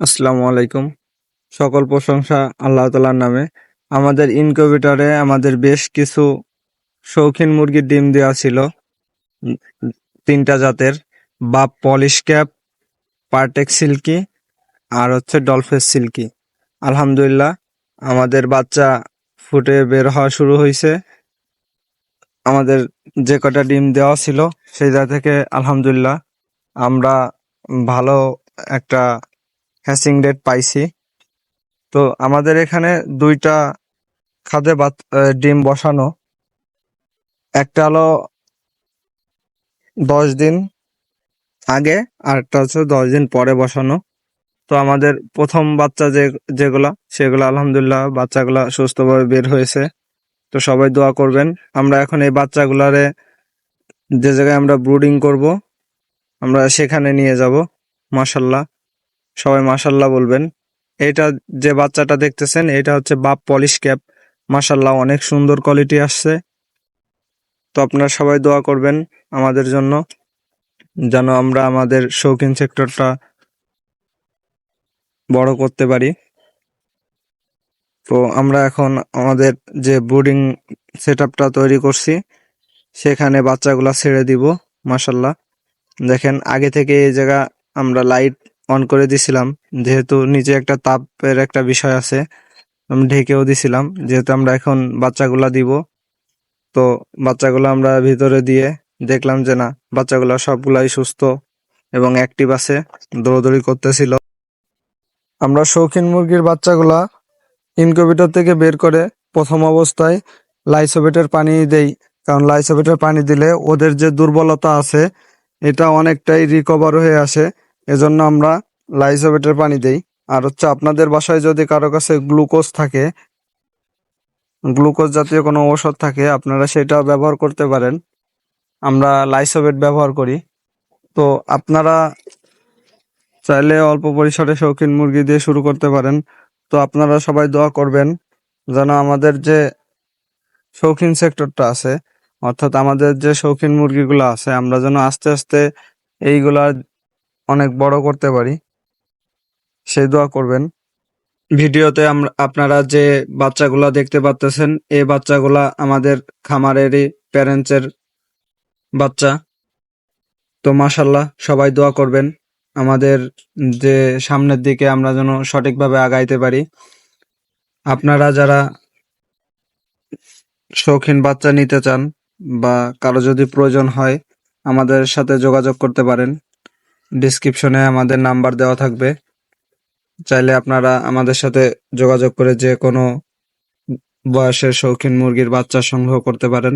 আসসালামু আলাইকুম। সকল প্রশংসা আল্লাহ তালার নামে। আমাদের ইনকিউবেটরে আমাদের বেশ কিছু শৌখিন মুরগির ডিম দেওয়া ছিল। তিনটা জাতের। Buff Polish cap, partridge silky আর হচ্ছে ডলফেস সিল্কি। আলহামদুলিল্লাহ, আমাদের বাচ্চা ফুটে বের হওয়া শুরু হয়েছে আমাদের যে কটা ডিম দেওয়া ছিল সেই জায়গা থেকে আলহামদুলিল্লাহ আমরা ভালো একটা হ্যাসিং রেট পাইছি। তো আমাদের এখানে দুইটা খাদে বাত- ডিম বসানো। একটা হলো দশ দিন আগে, আর একটা হচ্ছে দশ দিন পরে বসানো। তো আমাদের প্রথম বাচ্চা যে যেগুলা, সেগুলো আলহামদুলিল্লাহ বাচ্চাগুলা সুস্থভাবে বের হয়েছে। তো সবাই দোয়া করবেন। আমরা এখন এই বাচ্চাগুলারে যে জায়গায় আমরা ব্রুডিং করব, আমরা সেখানে নিয়ে যাব, মাশাল্লাহ। সবাই মাশাল্লাহ বলবেন। এটা যে বাচ্চাটা দেখতেছেন এটা হচ্ছে বাপ পলিশ ক্যাপ। মাশাল্লাহ, অনেক সুন্দর কোয়ালিটি আসছে। তো আপনারা সবাই দোয়া করবেন আমাদের জন্য, যেন আমরা আমাদের শৌখিন সেক্টরটা বড় করতে পারি। তো আমরা এখন আমাদের যে ব্রুডিং সেট তৈরি করছি, সেখানে বাচ্চাগুলা ছেড়ে দিব, মাশাল্লাহ। দেখেন, আগে থেকে এই জায়গা আমরা লাইট অন করে দিছিলাম। যেহেতু নিচে একটা তাপের একটা বিষয় আছে, আমি ঢেকেও দিছিলাম। যেহেতু আমরা এখন বাচ্চাগুলা দিব, তো বাচ্চাগুলো আমরা ভিতরে দিয়ে দেখলাম যে না, বাচ্চাগুলো সবগুলাই সুস্থ এবং অ্যাক্টিভ আছে, দৌড়দৌড়ি করতেছিল। আমরা শৌখিন মুরগির বাচ্চাগুলা ইনকিউবেটর থেকে বের করে প্রথম অবস্থায় লাইসোবেটের পানি দেই। কারণ লাইসোবেটের পানি দিলে ওদের যে দুর্বলতা আছে, এটা অনেকটাই রিকভার হয়ে আসে। এজন্য আমরা লাইসোবেটের পানি দেই। আর হচ্ছে আপনাদের বাসায় যদি কারও কাছে গ্লুকোজ থাকে, গ্লুকোজ জাতীয় কোনো ঔষধ থাকে, আপনারা সেটা ব্যবহার করতে পারেন। আমরা লাইসোবেট ব্যবহার করি। তো আপনারা চাইলে অল্প পরিসরে শৌখিন মুরগি দিয়ে শুরু করতে পারেন। তো আপনারা সবাই দোয়া করবেন যেন আমাদের যে শৌখিন সেক্টরটা আছে, অর্থাৎ আমাদের যে শৌখিন মুরগিগুলো আছে, আমরা যেন আস্তে আস্তে এইগুলা অনেক বড় করতে পারি। সেই দোয়া করবেন। ভিডিওতে আমরা, আপনারা যে বাচ্চাগুলা দেখতে পাচ্তেছেন এই বাচ্চাগুলা আমাদের খামারেরই প্যারেন্টসের বাচ্চা। তো মাশাল্লাহ সবাই দোয়া করবেন। আমাদের যে সামনের দিকে আমরা যেন সঠিকভাবে আগাইতে পারি। আপনারা যারা শৌখিন বাচ্চা নিতে চান বা কারও যদি প্রয়োজন হয়, আমাদের সাথে যোগাযোগ করতে পারেন। ডিসক্রিপশনে আমাদের নাম্বার দেওয়া থাকবে। চাইলে আপনারা আমাদের সাথে যোগাযোগ করে যে কোনো বয়সের শৌখিন মুরগির বাচ্চা সংগ্রহ করতে পারেন।